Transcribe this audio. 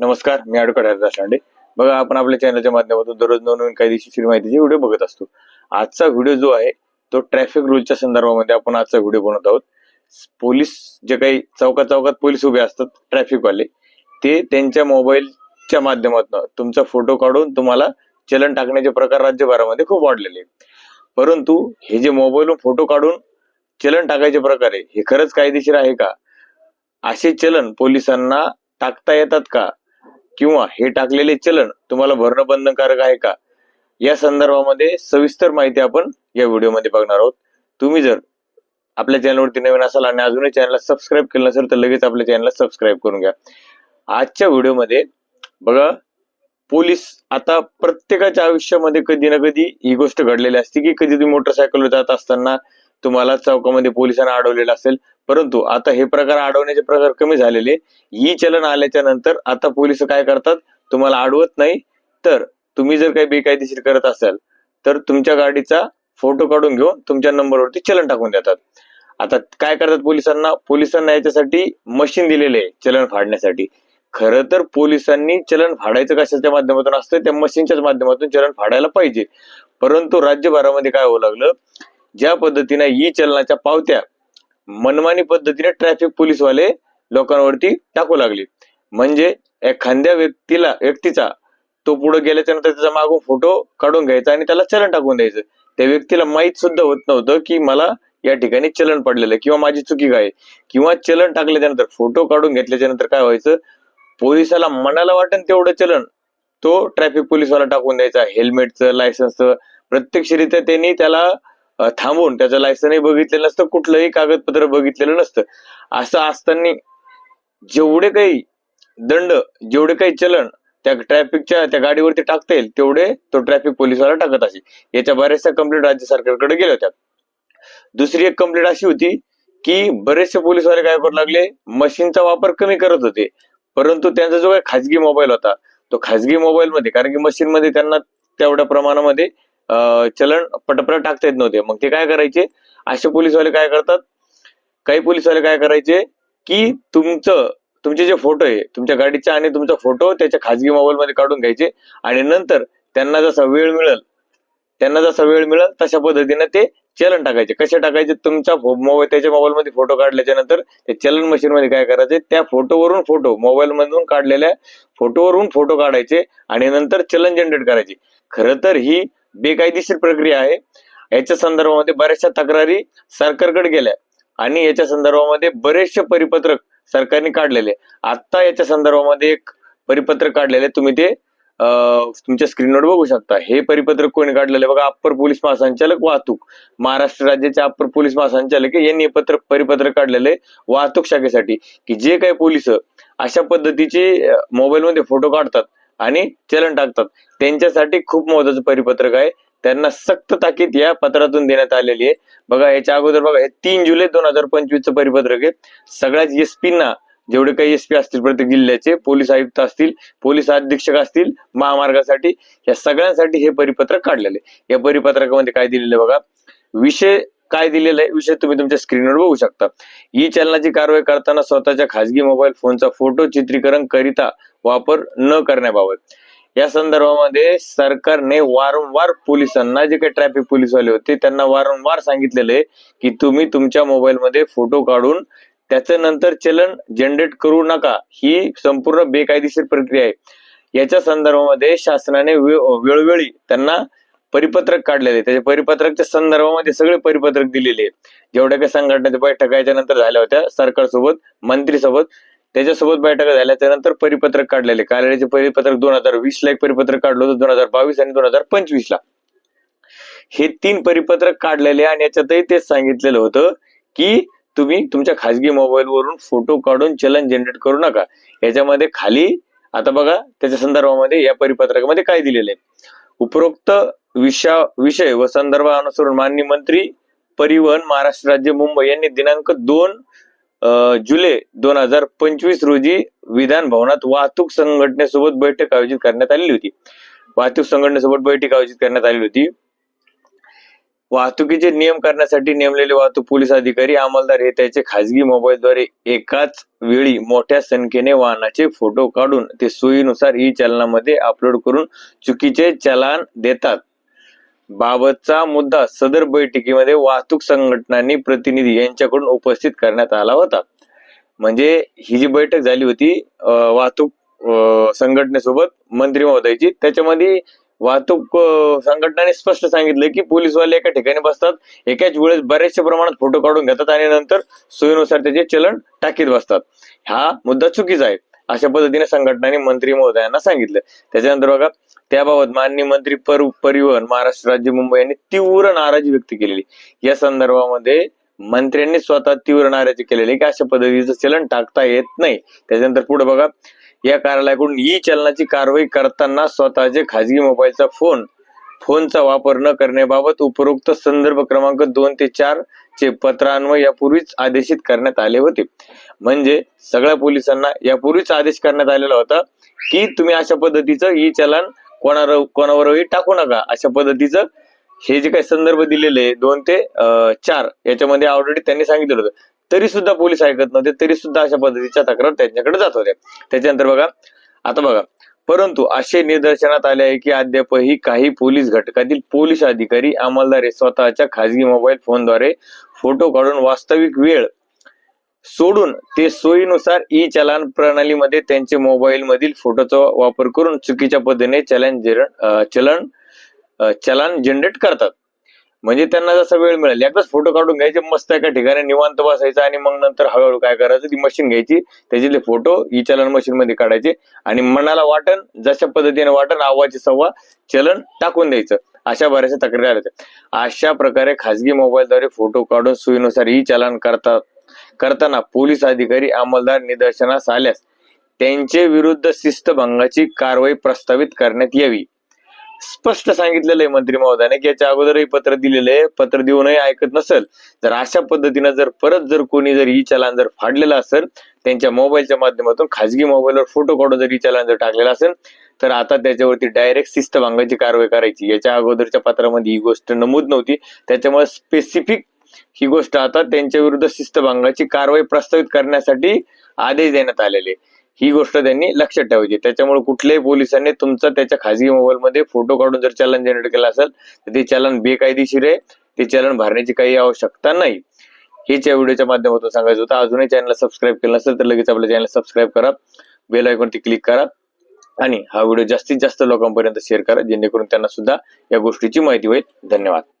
नमस्कार मी ॲडव्होकेट हरिदास लांडे. बघा आपण आपल्या चॅनलच्या माध्यमातून दररोज नवनवीन कायदेशीर माहितीचे व्हिडिओ बघत असतो. आजचा व्हिडिओ जो आहे तो ट्रॅफिक रूलच्या संदर्भामध्ये आपण आजचा व्हिडिओ बनवत आहोत. पोलीस जे काही चौकात चौकात पोलीस उभे असतात ट्रॅफिकवाले ते त्यांच्या मोबाईलच्या माध्यमातून तुमचा फोटो काढून तुम्हाला चलन टाकण्याचे प्रकार राज्यभरामध्ये खूप वाढलेले परंतु हे जे मोबाईलवर फोटो काढून चलन टाकायचे प्रकार आहे हे खरंच कायदेशीर आहे का? असे चलन पोलिसांना टाकता येतात का? किंवा हे टाकलेले चलन तुम्हाला भरणं बंधनकारक आहे का? या संदर्भामध्ये सविस्तर माहिती आपण या व्हिडिओमध्ये बघणार आहोत. तुम्ही जर आपल्या चॅनलवरती नवीन असाल आणि अजूनही चॅनलला सबस्क्राईब केलं नसेल तर लगेच आपल्या चॅनलला सबस्क्राईब करून घ्या. आजच्या व्हिडिओमध्ये बघा पोलीस आता प्रत्येकाच्या आयुष्यामध्ये कधी ना कधी ही गोष्ट घडलेली असते की कधी तुम्ही मोटरसायकलवर जात असताना तुम्हाला चौकामध्ये पोलिसांना अडवलेलं असेल परंतु आता हे प्रकार अडवण्याचे प्रकार कमी झालेले. ही चलन आल्याच्यानंतर आता पोलीस काय करतात? तुम्हाला अडवत नाही. तर तुम्ही जर काही बेकायदेशीर करत असाल तर तुमच्या गाडीचा फोटो काढून घेऊन तुमच्या नंबरवरती चलन टाकून देतात. आता काय करतात पोलिसांना? पोलिसांना याच्यासाठी मशीन दिलेले आहे चलन फाडण्यासाठी. खरं तर पोलिसांनी चलन फाडायचं कशाच्या माध्यमातून असतं? त्या मशीनच्याच माध्यमातून चलन फाडायला पाहिजे. परंतु राज्यभरामध्ये काय होऊ लागलं? ज्या पद्धतीने ई चलनाच्या पावत्या मनमानी पद्धतीने ट्रॅफिक पोलीसवाले लोकांवरती टाकू लागले. म्हणजे एखाद्या व्यक्तीला व्यक्तीचा तो पुढे गेल्याच्यानंतर त्याचा मागून फोटो काढून घ्यायचा आणि त्याला चलन टाकून द्यायचं. त्या व्यक्तीला माहीत सुद्धा होत नव्हतं की मला या ठिकाणी चलन पडलेलं आहे किंवा माझी चुकी काय किंवा चलन टाकल्याच्या नंतर फोटो काढून घेतल्याच्या नंतर काय व्हायचं? पोलिसाला मनाला वाटेल तेवढं चलन. तो ट्रॅफिक पोलिसवाला टाकून द्यायचा हेल्मेटचं लायसन्सचं प्रत्यक्षरित्या त्यांनी त्याला थांबवून त्याचं लायसनही बघितलेलं नसतं कुठलंही कागदपत्र बघितलेलं नसतं. असं असताना जेवढे काही दंड जेवढे काही चलन त्या ट्रॅफिकच्या त्या गाडीवरती टाकता येईल तेवढे तो ट्रॅफिक पोलिसवाला टाकत असे याच्या बऱ्याचशा कंप्लेंट राज्य सरकारकडे गेल्या होत्या. दुसरी एक कंप्लेंट अशी होती की बरेचसे पोलिसवाले काय करू लागले मशीनचा वापर कमी करत होते. परंतु त्यांचा जो काही खाजगी मोबाईल होता तो खाजगी मोबाईलमध्ये कारण की मशीन मध्ये त्यांना तेवढ्या प्रमाणामध्ये चलन पटपट टाकता येत नव्हते. मग ते काय करायचे? असे पोलीसवाले काय करतात? काही पोलिसवाले काय करायचे की तुमचं तुमचे जे फोटो आहे तुमच्या गाडीचा आणि तुमचा फोटो त्याच्या खाजगी मोबाईल मध्ये काढून घ्यायचे आणि नंतर त्यांना जसा वेळ मिळेल त्यांना जसा वेळ मिळेल तशा पद्धतीने ते चलन टाकायचे. कसे टाकायचे? तुमचा मोबाईल त्याच्या मोबाईलमध्ये फोटो काढल्याच्या नंतर ते चलन मशीन मध्ये काय करायचे? त्या फोटोवरून फोटो मोबाईल मधून काढलेल्या फोटोवरून फोटो काढायचे आणि नंतर चलन जनरेट करायचे. खरं तर ही बेकायदेशीर प्रक्रिया आहे. याच्या संदर्भामध्ये बऱ्याचशा तक्रारी सरकारकडे गेल्या. आणि याच्या संदर्भामध्ये बरेचसे परिपत्रक सरकारने काढलेले. आता याच्या संदर्भामध्ये एक परिपत्रक काढलेले. तुम्ही ते तुमच्या स्क्रीनवर बघू शकता. हे परिपत्रक कोणी काढलेले बघा अप्पर पोलीस महासंचालक वाहतूक. महाराष्ट्र राज्याचे अप्पर पोलीस महासंचालक यांनी पत्र परिपत्रक काढलेले वाहतूक शाखेसाठी. की जे काही पोलीस अशा पद्धतीचे मोबाईलमध्ये फोटो काढतात आणि चलन टाकतात. त्यांच्यासाठी खूप महत्वाचं परिपत्रक आहे. त्यांना सक्त ताकीद या पत्रातून देण्यात आलेली आहे. बघा याच्या अगोदर बघा हे तीन जुलै दोन हजार पंचवीसचं परिपत्रक आहे. सगळ्याच एसपींना जेवढे काही एसपी असतील प्रत्येक जिल्ह्याचे पोलीस आयुक्त असतील पोलीस अधीक्षक असतील महामार्गासाठी या सगळ्यांसाठी हे परिपत्रक काढलेले या परिपत्रकामध्ये काय दिलेलं बघा विषय काय दिलेला आहे विषय तुम्ही तुमच्या स्क्रीनवर बघू शकता. ई चलनाची कारवाई करताना स्वतःच्या खाजगी मोबाईल फोनचा फोटो चित्रीकरण करिता वापर न करण्याबाबत. या संदर्भामध्ये सरकारने वारंवार पोलिसांना जे काही ट्रॅफिक पोलीसवाले होते त्यांना वारंवार सांगितलेलं आहे की तुम्ही तुमच्या मोबाईलमध्ये फोटो काढून त्याचं नंतर चलन जनरेट करू नका. ही संपूर्ण बेकायदेशीर प्रक्रिया आहे. याच्या संदर्भामध्ये शासनाने वेळोवेळी त्यांना परिपत्रक काढलेले आहे. त्याच्या परिपत्रकच्या संदर्भामध्ये सगळे परिपत्रक दिलेले आहेत. जेवढ्या काही संघटनेच्या बैठका याच्या नंतर झाल्या होत्या सरकारसोबत मंत्रीसोबत त्याच्यासोबत बैठका झाल्याच्यानंतर परिपत्रक काढलेले. कार्यालयाचे परिपत्रक दोन हजार वीस ला एक परिपत्रक काढलं होतं दोन हजार बावीस आणि दोन हजार पंचवीस ला हे तीन परिपत्रक काढलेले आणि याच्यातही तेच सांगितलेलं होतं की तुम्ही तुमच्या खाजगी मोबाईल वरून फोटो काढून चलन जनरेट करू नका. याच्यामध्ये खाली आता बघा त्याच्या संदर्भामध्ये या परिपत्रकामध्ये काय दिलेलं आहे. उपरोक्त विषा विषय व संदर्भानुसार माननीय मंत्री परिवहन महाराष्ट्र राज्य मुंबई यांनी दिनांक दोन जुलै दोन हजार पंचवीस रोजी विधान भवनात वाहतूक संघटनेसोबत बैठक आयोजित करण्यात आलेली होती. वाहतूक संघटनेसोबत बैठक आयोजित करण्यात आलेली होती. वाहतुकीचे नियम करण्यासाठी नेमलेले वाहतूक पोलीस अधिकारी अंमलदार हे त्याचे खाजगी मोबाईलद्वारे एकाच वेळी मोठ्या संख्येने वाहनाचे फोटो काढून ते सोयीनुसार ई चलनामध्ये अपलोड करून चुकीचे चलान देतात. बाबतचा मुद्दा सदर बैठकीमध्ये वाहतूक संघटनांनी प्रतिनिधी यांच्याकडून उपस्थित करण्यात आला होता. म्हणजे ही जी बैठक झाली होती वाहतूक संघटनेसोबत मंत्री महोदयाची त्याच्यामध्ये वाहतूक संघटनाने स्पष्ट सांगितलं की पोलीसवाले एका ठिकाणी बसतात एकाच वेळेस बऱ्याचशा प्रमाणात फोटो काढून घेतात आणि नंतर सोयीनुसार त्याचे चलन टाकीत बसतात. हा मुद्दा चुकीचा आहे अशा पद्धतीने संघटनाने मंत्री महोदयांना सांगितलं. त्याच्यानंतर बघा त्याबाबत माननीय मंत्री पर परिवहन महाराष्ट्र राज्य मुंबई यांनी तीव्र नाराजी व्यक्त केलेली. या संदर्भामध्ये मंत्र्यांनी स्वतः तीव्र नाराजी केलेली की अशा पद्धतीचं चलन टाकता येत नाही. त्याच्यानंतर पुढे बघा या कार्यालयाकडून ई चलनाची कारवाई करताना स्वतःचे खाजगी मोबाईलचा फोन फोनचा वापर न करण्याबाबत उपरोक्त संदर्भ क्रमांक दोन ते चार चे पत्रान्वय यापूर्वीच आदेशित करण्यात आले होते. म्हणजे सगळ्या पोलिसांना यापूर्वीच आदेश करण्यात आलेला होता की तुम्ही अशा पद्धतीचं ई चलन कोणावर कोणावरही टाकू नका अशा पद्धतीचं हे जे काही संदर्भ दिलेले दोन ते चार याच्यामध्ये ऑलरेडी त्यांनी सांगितलं होतं. तरी सुद्धा पोलीस ऐकत नव्हते तरी सुद्धा अशा पद्धतीच्या तक्रार त्यांच्याकडे जात होत्या. त्याच्यानंतर बघा आता बघा परंतु असे निदर्शनात आले आहे की अद्यापही काही पोलीस घटकातील पोलीस अधिकारी अंमलदार हे स्वतःच्या खाजगी मोबाईल फोनद्वारे फोटो काढून वास्तविक वेळ सोडून ते सोयीनुसार ई चलान प्रणालीमध्ये त्यांचे मोबाईल मधील फोटोचा वापर करून चुकीच्या पद्धतीने चलन चलन चलान जनरेट करतात. म्हणजे त्यांना जसा वेळ मिळेल एकदाच फोटो काढून घ्यायचे मस्त एका ठिकाणी निवांत बसायचा आणि मग नंतर हळूहळू काय करायचं ती मशीन घ्यायची त्याच्यातले फोटो ई चलन मशीन मध्ये काढायचे आणि मनाला वाटण जशा पद्धतीने वाटण आवाची सव्वा चलन टाकून द्यायचं. अशा बऱ्याचशा तक्रारी आल्या होत्या. अशा प्रकारे खाजगी मोबाईलद्वारे फोटो काढून सोयीनुसार ई चलन करतात. करताना पोलीस अधिकारी अंमलदार निदर्शनास आल्यास त्यांचे विरुद्ध शिस्तभंगाची कारवाई प्रस्तावित करण्यात यावी. स्पष्ट सांगितलेलं आहे मंत्री महोदयाने की याच्या अगोदरही पत्र दिलेलं आहे. पत्र देऊनही ऐकत नसेल तर अशा पद्धतीनं जर परत जर कोणी जर ई चलान जर फाडलेलं असेल त्यांच्या मोबाईलच्या माध्यमातून खाजगी मोबाईलवर फोटो काढून जर ई चलान जर टाकलेलं असेल तर आता त्याच्यावरती डायरेक्ट शिस्तभंगाची कारवाई करायची. याच्या अगोदरच्या पत्रामध्ये ही गोष्ट नमूद नव्हती. त्याच्यामुळे स्पेसिफिक ही गोष्ट आता त्यांच्या विरुद्ध शिस्तभंगाची कारवाई प्रस्तावित करण्यासाठी आदेश देण्यात आलेले. ही गोष्ट त्यांनी लक्षात ठेवायची. त्याच्यामुळे कुठल्याही पोलिसांनी तुमचा त्याच्या खाजगी मोबाईलमध्ये फोटो काढून जर चलन जनरेट केलं असेल तर ते चलन बेकायदेशीर आहे. ते चलन भरण्याची काही आवश्यकता नाही. हेच या व्हिडिओच्या माध्यमातून सांगायचं होतं. अजूनही चॅनलला सबस्क्राईब केलं नसेल तर लगेच आपल्या चॅनल सबस्क्राईब करा. बेल आयकॉनवरती क्लिक करा. आणि हा व्हिडिओ जास्तीत जास्त लोकांपर्यंत शेअर करा. जेणेकरून त्यांना सुद्धा या गोष्टीची माहिती होईल. धन्यवाद.